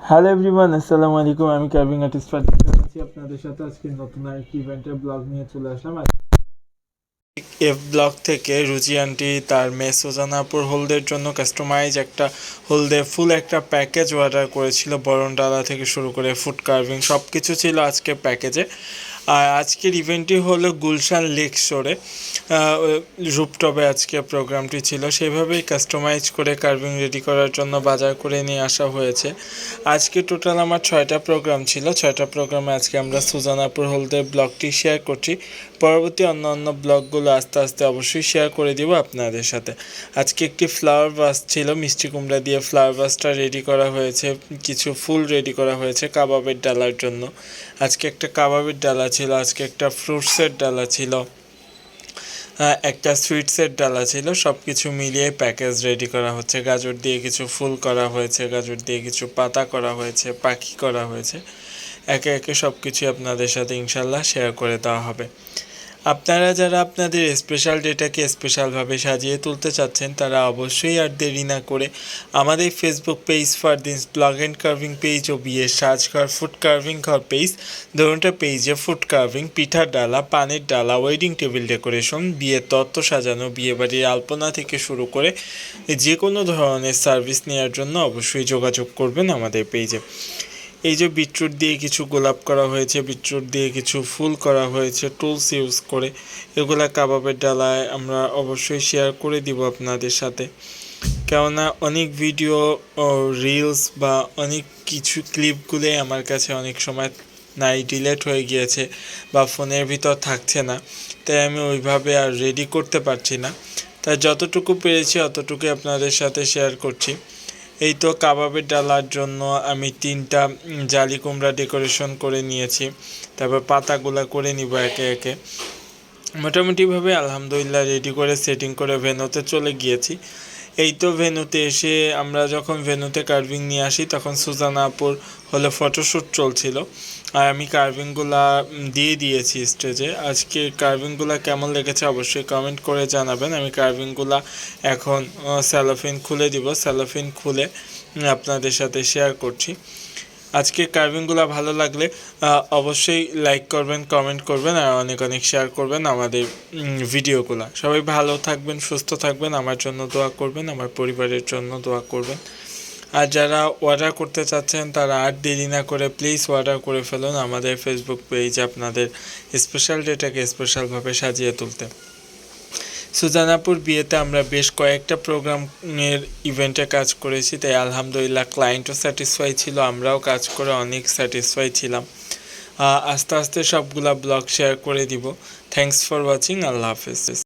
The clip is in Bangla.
হ্যালো এভরিওয়ান আসসালামু আলাইকুম আমি কার্ভিং আর্টিস্ট ফাতিক আছি। আপনাদের সাথে আজকে নতুন আরেকটি ইভেন্টের ব্লগ নিয়ে চলে আসলাম। এফ ব্লগ থেকে রুচি আন্টি, তার মেয়ে সুজানাপুর হোলদের জন্য কাস্টমাইজ একটা হোলদে ফুল একটা প্যাকেজ অর্ডার করেছিল। বরণ ডালা থেকে শুরু করে ফুড কার্ভিং সব কিছু ছিল আজকে প্যাকেজে আর আজকের ইভেন্টটি হলো গুলশান লেক শোরে রূপটপে আজকে প্রোগ্রামটি ছিল। সেভাবেই কাস্টমাইজ করে কার্ভিং রেডি করার জন্য বাজার করে নিয়ে আসা হয়েছে। আজকে টোটাল আমার ছয়টা প্রোগ্রাম ছিল। ছয়টা প্রোগ্রামে আজকে আমরা সুজানাপুর হলদের ব্লগটি শেয়ার করছি। পরবর্তী অন্য অন্য ব্লগগুলো আস্তে আস্তে অবশ্যই শেয়ার করে দিব আপনাদের সাথে। আজকে একটি ফ্লাওয়ার বাস ছিল। মিষ্টি কুমড়া দিয়ে ফ্লাওয়ার বাসটা রেডি করা হয়েছে। কিছু ফুল রেডি করা হয়েছে কাবাবের ডালার জন্য। আজকে একটা কাবাবের ডালা ছিল, আজকে একটা ফ্রুটসের ডালা ছিল। হ্যাঁ একটা সুইটসের ডালা ছিল সব কিছু মিলিয়ে প্যাকেজ রেডি করা হচ্ছে। গাজর দিয়ে কিছু ফুল করা হয়েছে, গাজর দিয়ে কিছু পাতা করা হয়েছে, পাখি করা হয়েছে। একে একে সব কিছুই আপনাদের সাথে ইনশাল্লাহ শেয়ার করে দেওয়া হবে। আপনারা যারা আপনাদের স্পেশাল ডেটাকে স্পেশালভাবে সাজিয়ে তুলতে চাচ্ছেন, তারা অবশ্যই আর দেরি না করে আমাদের Facebook page for this blog and carving page ও বিয়ের সাজঘর ফুড কার্ভিং ঘর পেজ ধরুনটা পেজে ফুড কার্ভিং পিঠার ডালা, পানের ডালা ওয়েডিং টেবিল ডেকোরেশন বিয়ের তত্ত্ব সাজানো, বিয়েবাড়ির আলপনা থেকে শুরু করে যে কোনো ধরনের সার্ভিস নেওয়ার জন্য অবশ্যই যোগাযোগ করবেন আমাদের পেজে এই যে বিটরুট দিয়ে কিছু গোলাপ করা হয়েছে, বিটরুট দিয়ে কিছু ফুল করা হয়েছে টুলস ইউজ করে, এগুলা কাবাবের ডালায় আমরা অবশ্যই শেয়ার করে দিব আপনাদের সাথে। কেননা অনেক ভিডিও রিলস বা অনেক কিছু ক্লিপগুলোই আমার কাছে অনেক সময় নাই ডিলেট হয়ে গিয়েছে বা ফোনের ভিতর থাকছে না। তাই আমি ওইভাবে আর রেডি করতে পারছি না। তাই যতটুকু পেরেছি, অতটুকুই আপনাদের সাথে শেয়ার করছি। এই তো কাবাবের ডালার জন্য আমি তিনটা জালি কুমড়া ডেকোরেশন করে নিয়েছি। তারপর পাতাগুলা করে নিব একে একে। মোটামুটিভাবে আলহামদুলিল্লাহ রেডি করে সেটিং করে ভেনোতে চলে গিয়েছি। এই তো ভেনুতে এসে আমরা যখন ভেনুতে কার্ভিং নিয়ে আসি, তখন সুজানা আপুর হলে ফটোশ্যুট চলছিল। আর আমি কার্ভিংগুলা দিয়ে দিয়েছি স্টেজে আজকে কার্ভিংগুলা কেমন লেগেছে অবশ্যই কমেন্ট করে জানাবেন। আমি কার্ভিংগুলা এখন স্যালোফিন খুলে দিব। স্যালোফিন খুলে আপনাদের সাথে শেয়ার করছি। আজকে কার্ভিংগুলো ভালো লাগলে অবশ্যই লাইক করবেন কমেন্ট করবেন, আর অনেক অনেক শেয়ার করবেন আমাদের ভিডিওগুলো সবাই ভালো থাকবেন, সুস্থ থাকবেন, আমার জন্য দোয়া করবেন, আমার পরিবারের জন্য দোয়া করবেন। আর যারা অর্ডার করতে চাচ্ছেন, তারা আর দেরি না করে প্লিজ অর্ডার করে ফেলুন আমাদের ফেসবুক পেজ আপনাদের স্পেশাল ডেটাকে স্পেশালভাবে সাজিয়ে তুলতে। সুজানাপুর বিয়েতে আমরা বেশ কয়েকটা প্রোগ্রামের ইভেন্টে কাজ করেছি, তাই আলহামদুলিল্লাহ ক্লায়েন্টও স্যাটিসফাই ছিল, আমরাও কাজ করে অনেক স্যাটিসফাই ছিলাম। আস্তে আস্তে সবগুলা ব্লগ শেয়ার করে দিব। থ্যাংকস ফর ওয়াচিং আল্লাহ হাফেজ।